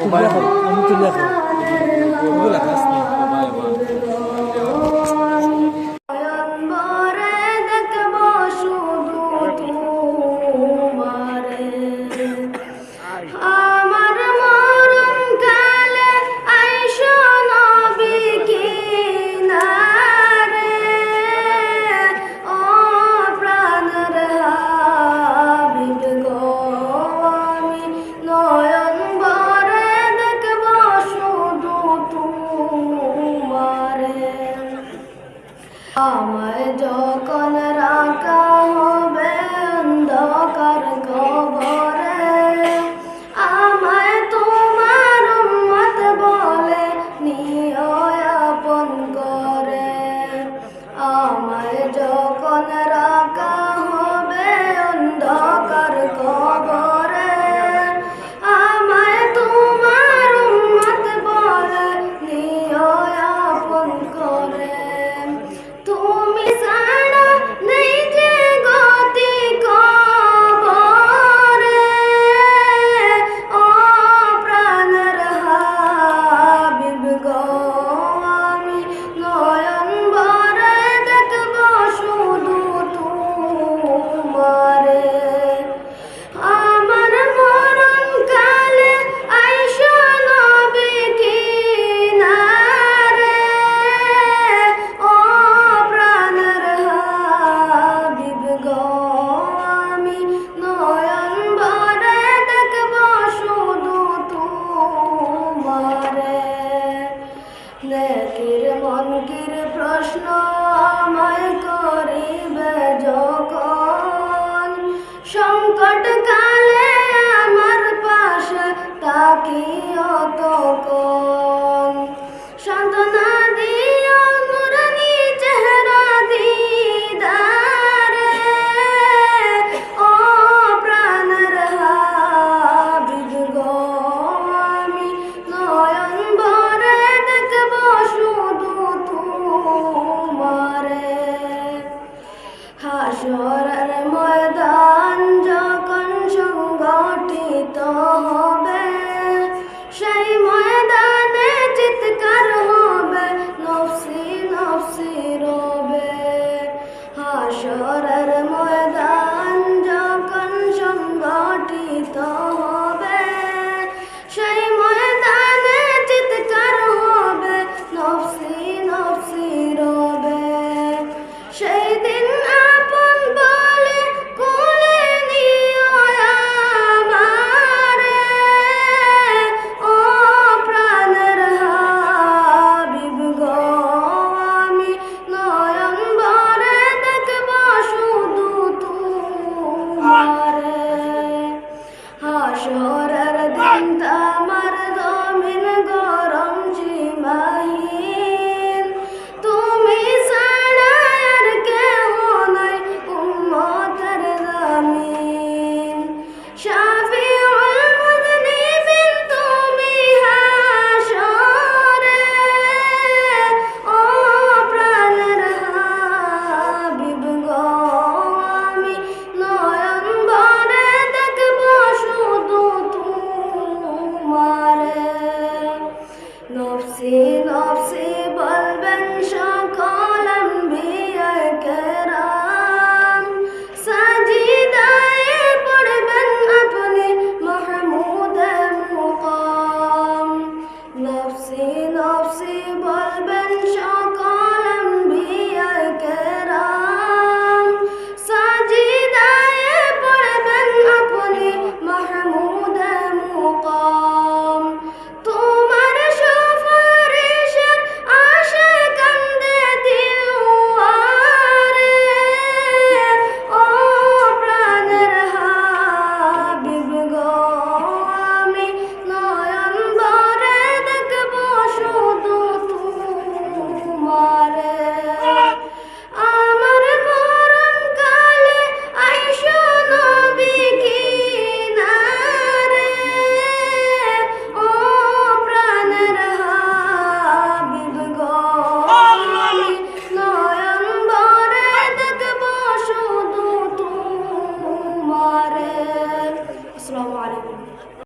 Mobile আমি তো লেখো। লেখা আমায় যখন রাখা হবে অন্ধকার কবর 哥哥。morar الحفص بل بن شاق